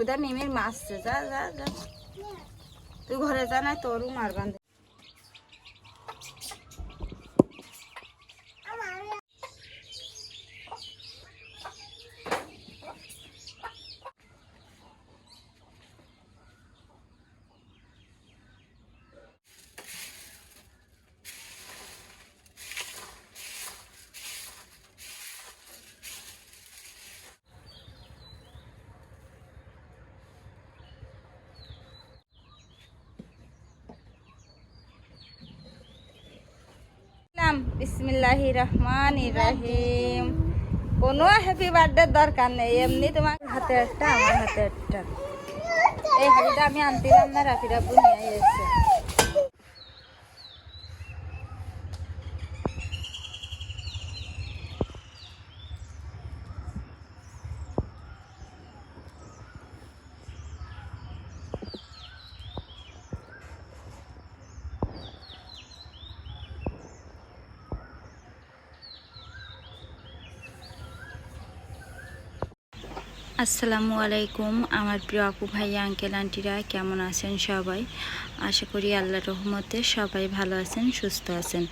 ওদের নেমে মারছে যা যা যা। তুই ঘরে যা নাই তোরও মারবান বিসমিল্লাহি রহমান রাহিম কোনো হ্যাপি বার্থডে দরকার নেই, এমনি তোমার হাতে একটা, আমার হাতে একটা। এই হাড়িটা আমি আনতে না রাফিরা বুনিয়ে এসেছে আসসালামু আলাইকুম, আমার প্রিয় আপু ভাই আঙ্কেল আন্টিরা কেমন আছেন সবাই? আশা করি আল্লাহ রহমতে সবাই ভালো আছেন, সুস্থ আছেন।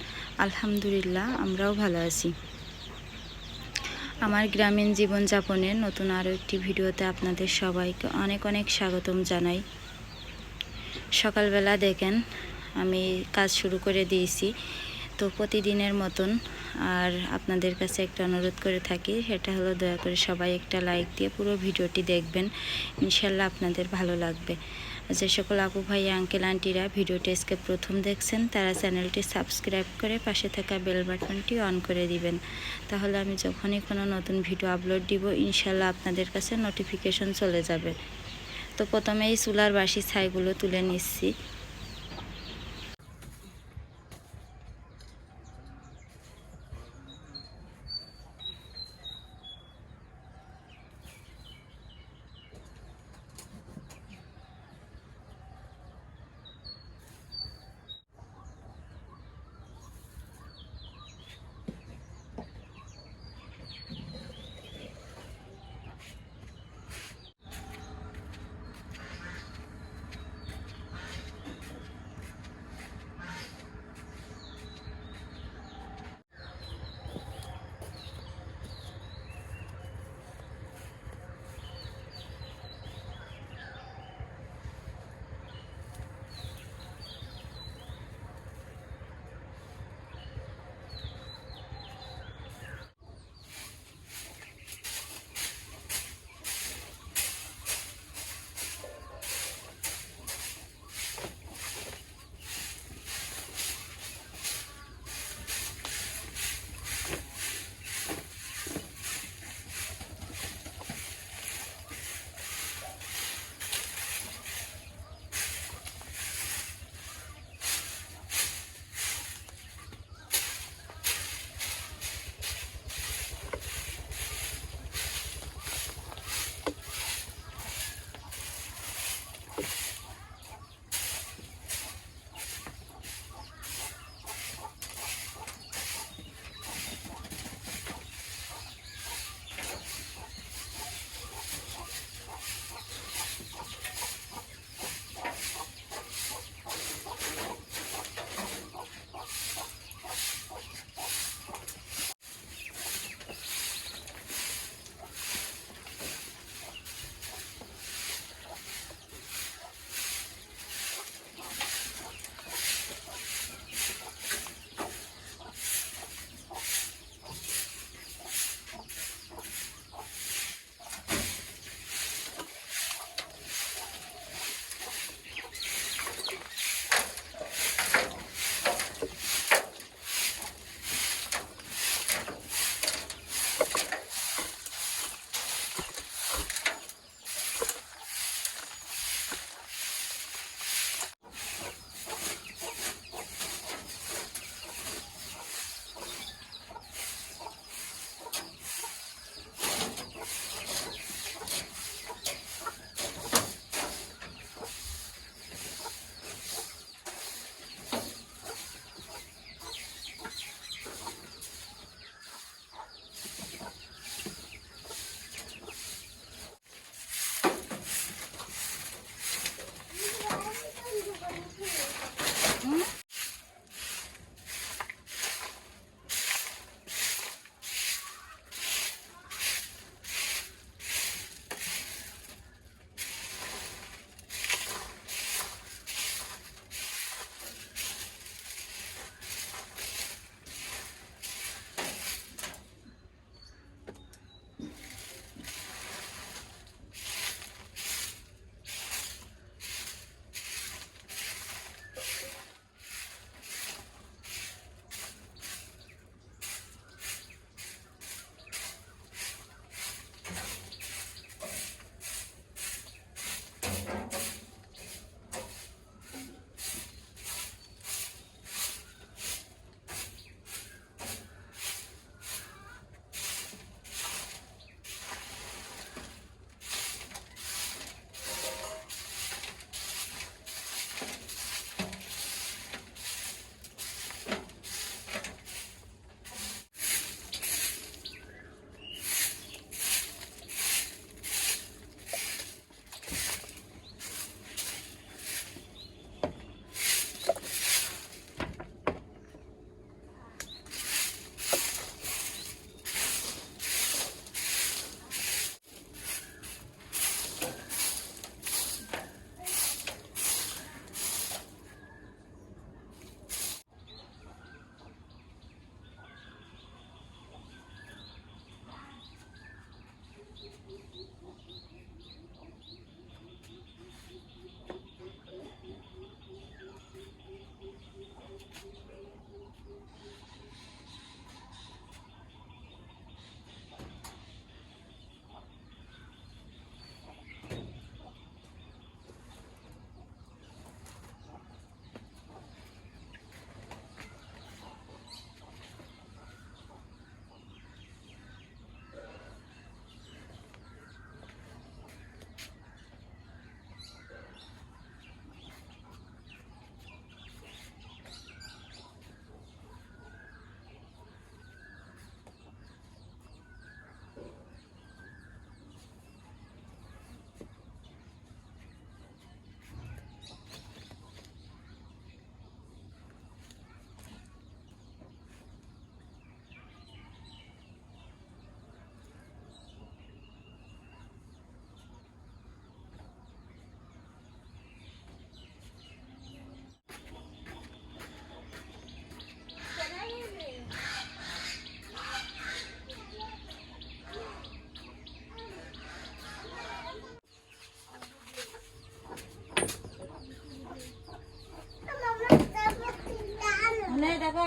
আলহামদুলিল্লাহ, আমরাও ভালো আছি। আমার গ্রামীণ জীবনযাপনের নতুন আরও একটি ভিডিওতে আপনাদের সবাইকে অনেক অনেক স্বাগতম জানাই। সকালবেলা দেখেন, আমি কাজ শুরু করে দিয়েছি। তো প্রতিদিনের মতন আর আপনাদের কাছে একটা অনুরোধ করে থাকি, সেটা হলো দয়া করে সবাই একটা লাইক দিয়ে পুরো ভিডিওটি দেখবেন। ইনশাল্লাহ আপনাদের ভালো লাগবে। যে সকল আপু ভাই আঙ্কেল আন্টিরা ভিডিওটি আজকে প্রথম দেখছেন, তারা চ্যানেলটি সাবস্ক্রাইব করে পাশে থাকা বেল বাটনটি অন করে দিবেন। তাহলে আমি যখনই কোনো নতুন ভিডিও আপলোড দিব, ইনশাল্লাহ আপনাদের কাছে নোটিফিকেশন চলে যাবে। তো প্রথমে এই চুলার বাসি ছাইগুলো তুলে নিচ্ছি।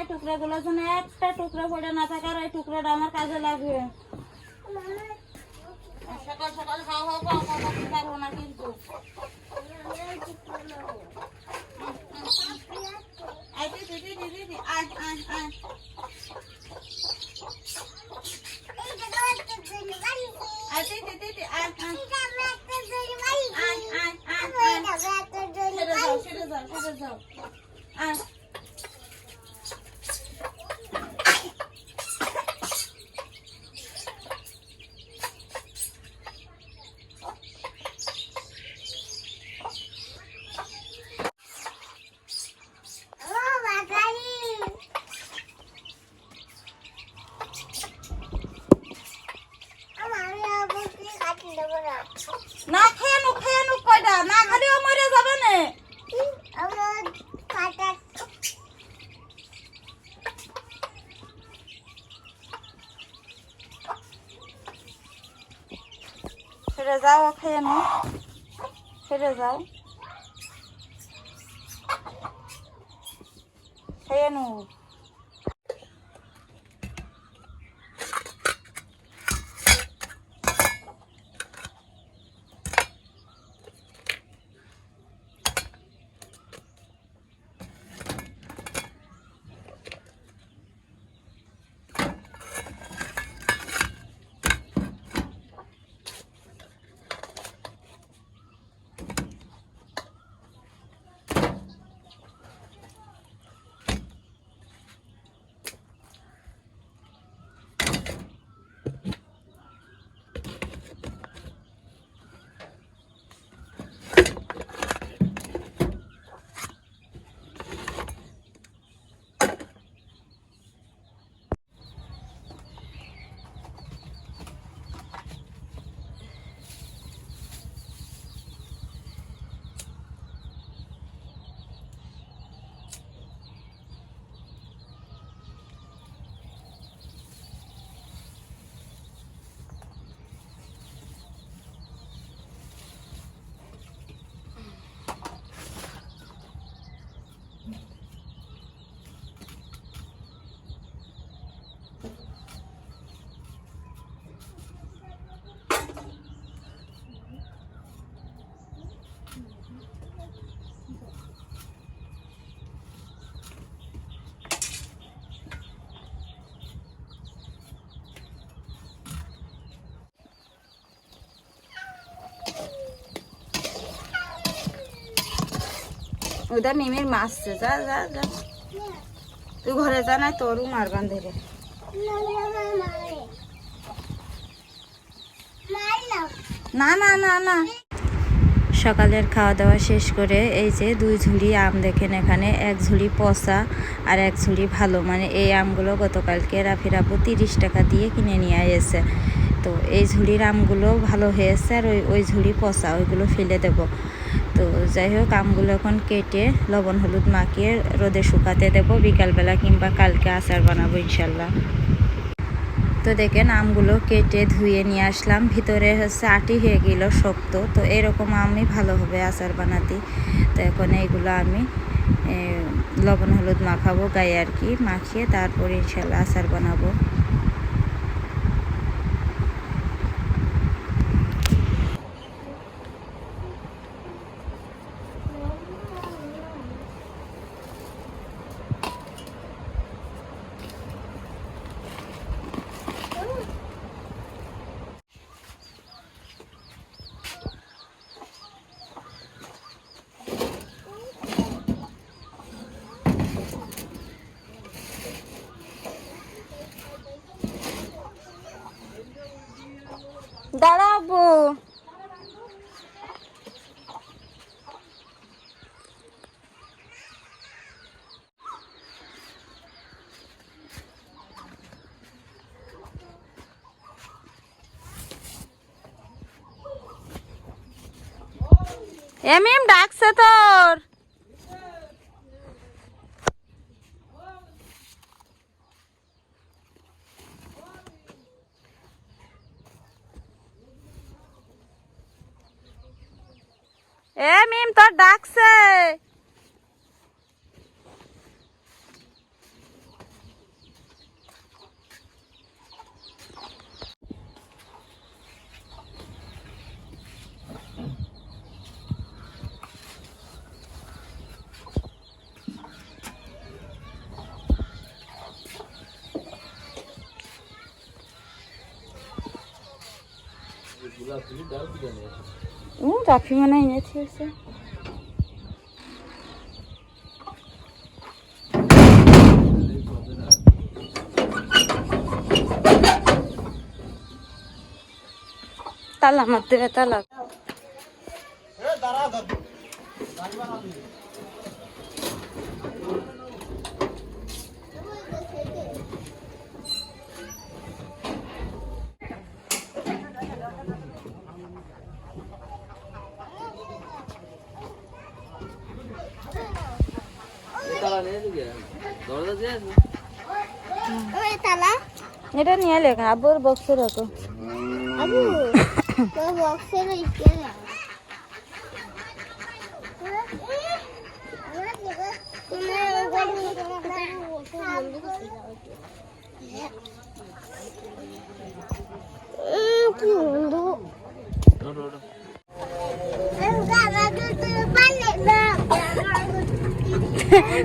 টুকরোগুলো যেন একটা টুকরা পড়ে না থাকে আর এই টুকরোটা আমার কাজে লাগবে। না, খেয়ে নু খেয়ে নু কয়টা? না খালিও মরে যাবে না ফিরে যাও, খেয়ে নো। ফিরে যাও। ওটা মিমির মারছে যা যা যা। তুই ঘরে যা না তোরও মারবান ধরে না না না না। সকালের খাওয়া দাওয়া শেষ করে এই যে দুই ঝুড়ি আম দেখেন এখানে, এক ঝুড়ি পচা আর এক ঝুড়ি ভালো। মানে এই আমগুলো গতকালকে রাফিরাপু তিরিশ টাকা দিয়ে কিনে নিয়ে এসে তো এই ঝুড়ির আমগুলো ভালো হয়েছে আর ওই ওই ঝুড়ি পচা, ওইগুলো ফেলে দেব। তো যাই হোক আমগুলো এখন কেটে লবণ হলুদ মাখিয়ে রোদে শুকাতে দেবো। বিকালবেলা কিংবা কালকে আচার বানাবো ইনশাল্লাহ। তো দেখেন, আমগুলো কেটে ধুয়ে নিয়ে আসলাম। ভিতরে হচ্ছে আটি হয়ে গেল শক্ত। তো এরকম আমি ভালো হবে আচার বানাতে। তো এখন এইগুলো আমি লবণ হলুদ মাখাবো গায়ে আর কি। মাখিয়ে তারপরে ইনশাল্লাহ আচার বানাবো। এমিম ডাকছে তোর। এ মিম তোর ডাকছে। রাফি মনে হয় এনেছে এসে। তালা তালা তালা এটা নিয়ে লেখা আবুর বক্সে রাখো আবু তোর বক্সের কি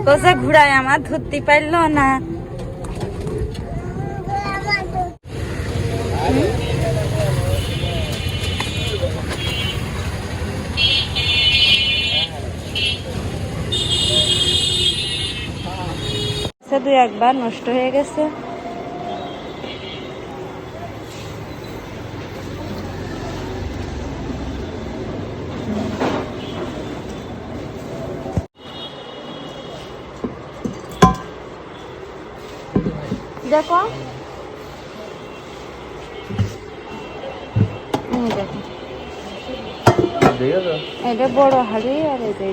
কোসা ঘুরায় আমার ধরতে পারল না। দুই একবার নষ্ট হয়ে গেছে। দেখো। দেখো। এটা বড় হাড়ি আর এটা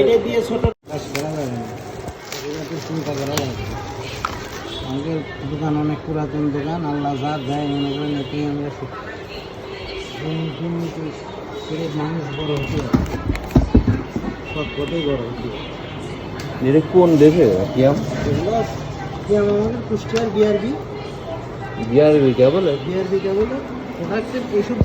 এটা দিয়ে ছোট। আমাদের দোকান অনেক পুরাতন দোকান আল্লাহ যা দেয় মনে আমরা মানুষ বড় হতে। সব বড় হতে হবে। এটা কোন কিয়াম কি আমাদের কুষ্টিয়ার বিআরবি। বিআরবি কে বলে? বিআরবি কে বলে? প্রোডাক্টের এইসব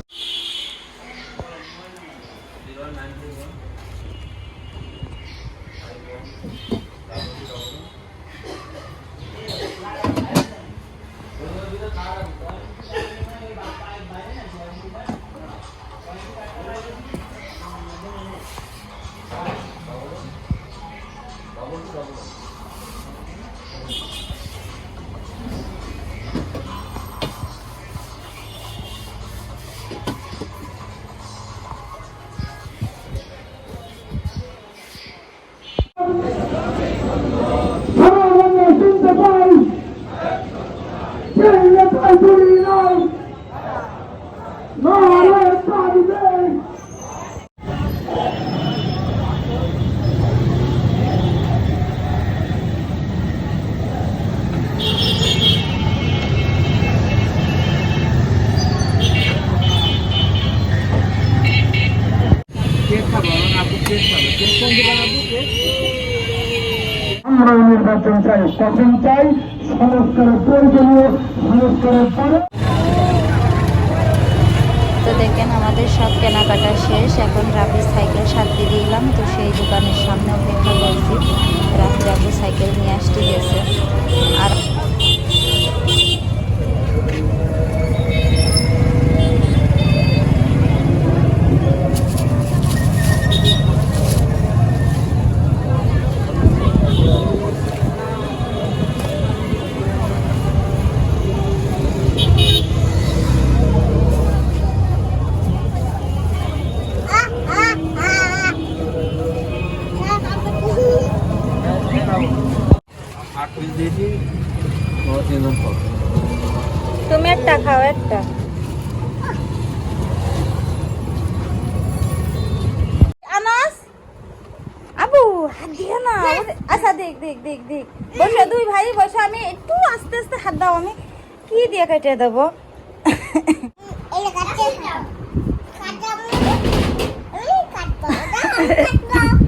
আমরা নির্বাচন চাই কখন চাই, সংস্কারের প্রয়োজনীয় সংস্কারের পরে তো দেখেন, আমাদের সব কেনাকাটা শেষ। এখন রাফি সাইকেল সাথে দিলাম তো সেই দোকানের সামনে অপেক্ষা করছি। রাফি রাফি সাইকেল নিয়ে আসতে গেছে। আর দিয়েছি তুমি একটা খাও একটা। আনাস? আবু হাত দিও না। আচ্ছা দেখ দেখ দেখ দেখ। বসে দুই ভাই বসে। আমি একটু আস্তে আস্তে হাত দাও। আমি কি দিয়ে কেটে দেবো এই কাটতে কাটাবো এই কাটবো কাটবো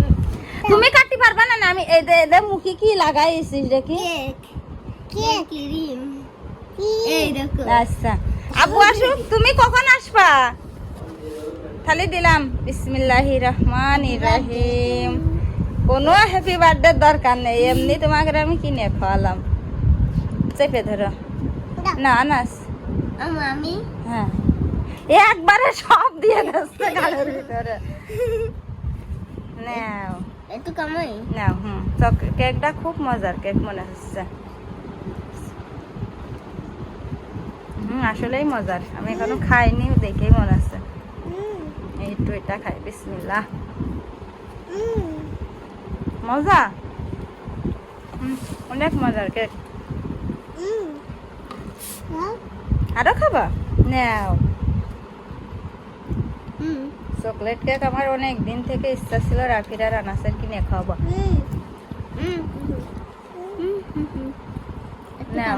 তুমি কাটতে পারবা না না আমি এই দে দে মুখে কি লাগাইছিস দেখি? ক্রিম এই দেখো। আচ্ছা। আবু আসুক তুমি কখন আসবা? খালি দিলাম। বিসমিল্লাহি রহমান রাহিম। কোনো হ্যাপি বার্থডে দরকার নেই। এমনি তোমাকে আমি কিনে খাওয়ালাম। চেপে ধরো। না। আনাস। আমি হ্যাঁ। একবারে সব দিয়ে দিচ্ছে গালের ভিতরে। নাও। একটু কামাই? নাও হুম কেকটা খুব মজার কেক মনে হচ্ছে। হুম আসলেই মজার। আমি এখনও খাইনি দেখেই মনে হচ্ছে। একটু এটা খাই বিসমিল্লাহ। মজা? অনেক মজার কেক। আরও খাবা? নাও। চকলেট কেক আমার অনেক দিন থেকে ইচ্ছা ছিল রাফিরা রানাসের কিনে খাওয়াবো। নাও।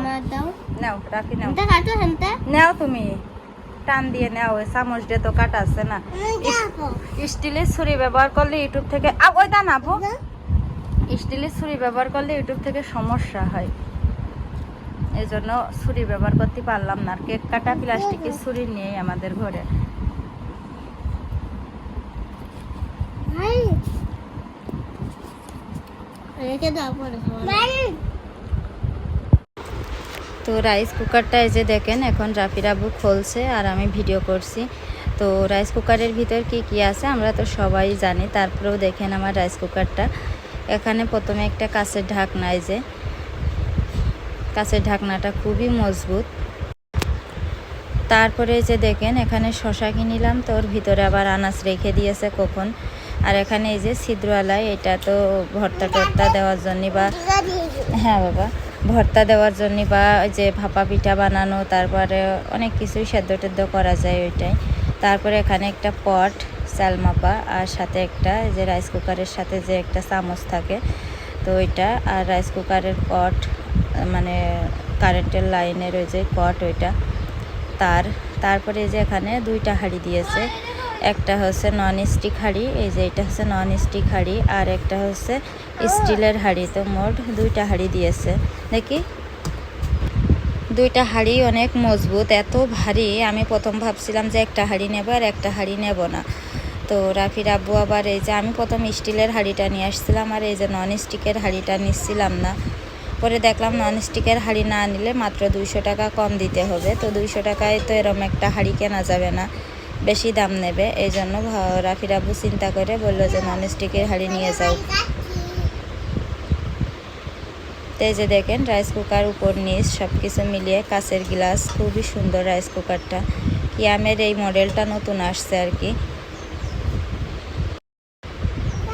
নাও রাফি তুমি। টান দিয়ে নাও ওই চামচ দিয়ে তো কাটা আছে না। স্টিলের ছুরি ব্যবহার করলে ইউটিউব থেকে ওই স্টিলের ছুরি ব্যবহার করলে ইউটিউব থেকে সমস্যা হয়। এই জন্য ছুরি ব্যবহার করতে পারলাম না। আর কেক কাটা প্লাস্টিকের ছুরি নেই আমাদের ঘরে রেখে দাও পরে তো রাইস কুকারটা এই যে দেখেন, এখন রাফির আব্বু খুলছে আর আমি ভিডিও করছি। তো রাইস কুকারের ভিতর কি কি আছে আমরা তো সবাই জানি, তারপরেও দেখেন আমার রাইস কুকারটা এখানে প্রথমে একটা কাঁচের ঢাকনা এই যে। কাঁচের ঢাকনাটা খুবই মজবুত। তারপরে যে দেখেন, এখানে শশা কিনিলাম তো ওর ভিতরে আবার আনাজ রেখে দিয়েছে কখন। আর এখানে এই যে ছিদ্রওয়ালায়, এটা তো ভর্তা টর্তা দেওয়ার জন্য বা হ্যাঁ বাবা, ভর্তা দেওয়ার জন্য বা যে ভাপা পিঠা বানানো, তারপরে অনেক কিছুই সেদ্ধ টেদ্ধ করা যায় ওইটাই। তারপরে এখানে একটা পট চাল মাপা আর সাথে একটা এই যে রাইস কুকারের সাথে যে একটা চামচ থাকে, তো ওইটা আর রাইস কুকারের পট মানে কারেন্টের লাইনের ওই যে পট ওইটা, তার, তারপরে যে এখানে দুইটা হাঁড়ি দিয়েছে। একটা হচ্ছে নন স্টিক হাঁড়ি, এই যে এটা হচ্ছে নন স্টিক হাঁড়ি, আর একটা হচ্ছে স্টিলের হাঁড়ি, তো মোট দুইটা হাঁড়ি দিয়েছে। দেখি। দুইটা হাঁড়ি অনেক মজবুত, এত ভারী, আমি প্রথম ভাবছিলাম যে একটা হাঁড়ি নেব আর একটা হাঁড়ি নেব না। তো রাফির আব্বু আবার এই যে আমি প্রথম স্টিলের হাঁড়িটা নিয়ে আসছিলাম আর এই যে নন স্টিকের হাঁড়িটা নিচ্ছিলাম না। পরে দেখলাম নন স্টিকের হাঁড়ি না নিলে মাত্র দুইশো টাকা কম দিতে হবে, তো দুইশো টাকায় তো এরম একটা হাঁড়ি কেনা যাবে না। বেশি দাম নেবে। এই জন্য রাফির আব্বু চিন্তা করে বলল যে, নন স্টিকের হাঁড়ি নিয়ে যাও। এই যে দেখেন রাইস কুকার উপর নিচ সব কিছু মিলিয়ে কাঁচের গ্লাস, খুবই সুন্দর রাইস কুকারটা কিয়ামের এই মডেলটা নতুন আসছে আর কি।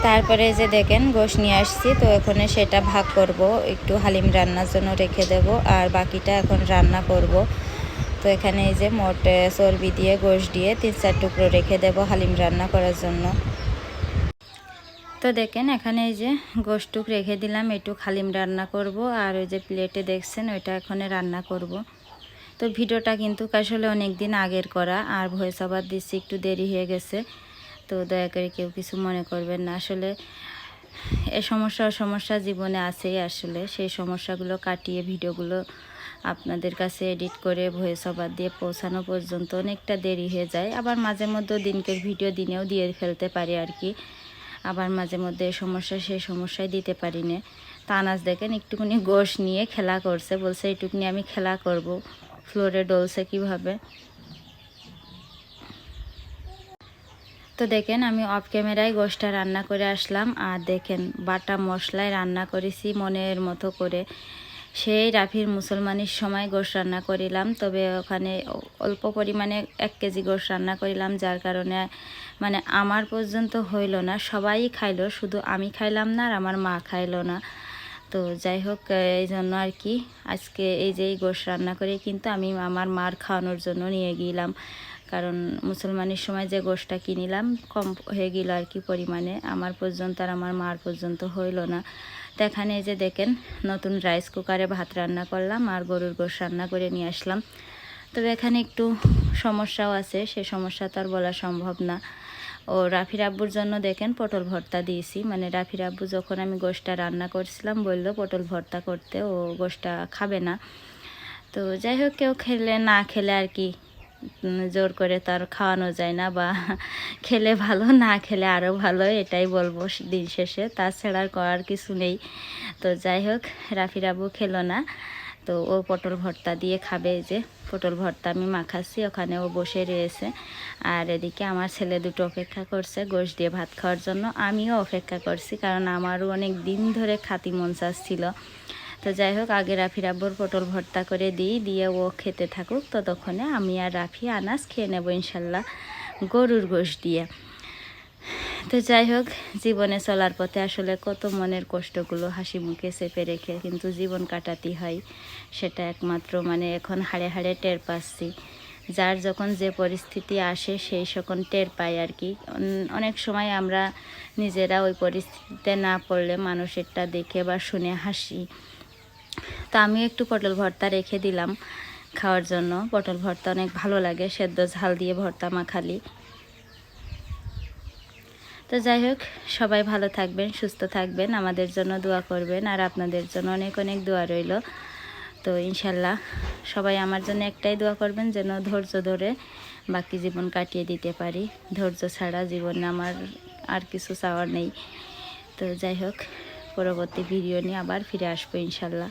তারপরে যে দেখেন, গোশ নিয়ে আসছি, তো এখানে সেটা ভাগ করব। একটু হালিম রান্নার জন্য রেখে দেব, আর বাকিটা এখন রান্না করব। তো এখানে এই যে মোট চর্বি দিয়ে, গোশ দিয়ে তিন চার টুকরো রেখে দেব হালিম রান্না করার জন্য। তো দেখেন এখানে এই যে গোশটুক রেখে দিলাম একটু হালিম রান্না করব। আর ওই যে প্লেটে দেখছেন, ওইটা এখানে রান্না করব। তো ভিডিওটা কিন্তু আসলে অনেক দিন আগের করা, আর ভয়েস আবার দিচ্ছি, একটু দেরি হয়ে গেছে। তো দয়া করে কেউ কিছু মনে করবেন না। আসলে এ সমস্যা সমস্যা জীবনে আছেই আসলে। সেই সমস্যাগুলো কাটিয়ে, ভিডিওগুলো আপনাদের কাছে এডিট করে ভয়েস ওভার দিয়ে পৌঁছানো পর্যন্ত অনেকটা দেরি হয়ে যায়। আবার মাঝে মধ্যে দিনকের ভিডিও দিনেও দিয়ে ফেলতে পারি আর কি। আবার মাঝে মধ্যে সমস্যা সেই সমস্যায় দিতে পারি না। তা আনাজ দেখেন একটুখানি গোশ নিয়ে খেলা করছে, বলছে এইটুকুনি আমি খেলা করব। ফ্লোরে ডলছে কীভাবে? তো দেখেন আমি অফ ক্যামেরায় গোশটা রান্না করে আসলাম। আর দেখেন বাটা মশলায় রান্না করেছি মনের মতো করে। সেই রাফির মুসলমানের সময় গোশ রান্না করিলাম, তবে ওখানে অল্প পরিমাণে এক কেজি গোশ রান্না করিলাম, যার কারণে মানে আমার পর্যন্ত হইল না। সবাই খাইলো, শুধু আমি খাইলাম না আর আমার মা খাইলো না। তো যাই হোক, এই জন্য আর কি, আজকে এই যে গোশ রান্না করে কিন্তু আমি আমার মার খাওয়ানোর জন্য নিয়ে গেলাম। কারণ মুসলমানের সময় যে গোশটা কিনিলাম, কম হয়ে গেল আর কি পরিমাণে। আমার পর্যন্ত আর আমার মার পর্যন্ত হইল না। তো এখানে এই যে দেখেন, নতুন রাইস কুকারে ভাত রান্না করলাম আর গরুর গোশ রান্না করে নিয়ে আসলাম। তবে এখানে একটু সমস্যাও আছে, সে সমস্যা তো আর বলা সম্ভব না। ও রাফির আব্বুর জন্য দেখেন পটল ভর্তা দিয়েছি মানে রাফির আব্বু যখন আমি গোশটা রান্না করছিলাম বলল পটল ভর্তা করতে, ও গোশটা খাবে না। তো যাই হোক, কেউ খেলে না খেলে আর কি জোর করে তার খাওয়ানো যায় না বা খেলে ভালো, না খেলে আরও ভালো, এটাই বলব দিন শেষে। তাছাড়া করার কিছু নেই। তো যাই হোক রাফির আব্বু খেলো না। তো ও পটল ভর্তা দিয়ে খাবে যে, পটল ভর্তা আমি মাখাচ্ছি, ওখানে ও বসে রয়েছে। আর এদিকে আমার ছেলে দুটো অপেক্ষা করছে গোশ দিয়ে ভাত খাওয়ার জন্য। আমিও অপেক্ষা করছি, কারণ আমারও অনেক দিন ধরে খাতি মন ছিল তো যাই হোক, আগে রাফি রাব্বর পটল ভর্তা করে দিই, দিয়ে ও খেতে থাকুক। ততক্ষণে আমি আর রাফি আনাজ খেয়ে নেব ইনশাল্লাহ গরুর গোশ দিয়ে। তো যাই হোক, জীবনে চলার পথে আসলে কত মনের কষ্টগুলো হাসি মুখে চেপে রেখে কিন্তু জীবন কাটাতে হয়। সেটা একমাত্র মানে এখন হাড়ে হাড়ে টের পাচ্ছি। যার যখন যে পরিস্থিতি আসে, সেই সকল টের পাই আর কি। অনেক সময় আমরা নিজেরা ওই পরিস্থিতিতে না পড়লে মানুষেরটা দেখে বা শুনে হাসি। তো আমি একটু পটল ভর্তা রেখে দিলাম খাওয়ার জন্য। পটল ভর্তা অনেক ভালো লাগে, সেদ্ধ ঝাল দিয়ে ভর্তা মাখালি। তো যাই হোক, সবাই ভালো থাকবেন, সুস্থ থাকবেন, আমাদের জন্য দোয়া করবেন, আর আপনাদের জন্য অনেক অনেক দোয়া রইল। তো ইনশাল্লাহ সবাই আমার জন্য একটাই দোয়া করবেন, যেন ধৈর্য ধরে বাকি জীবন কাটিয়ে দিতে পারি। ধৈর্য ছাড়া জীবনে আমার আর কিছু চাওয়ার নেই। তো যাই হোক, পরবর্তী ভিডিও নিয়ে আবার ফিরে আসব ইনশাল্লাহ।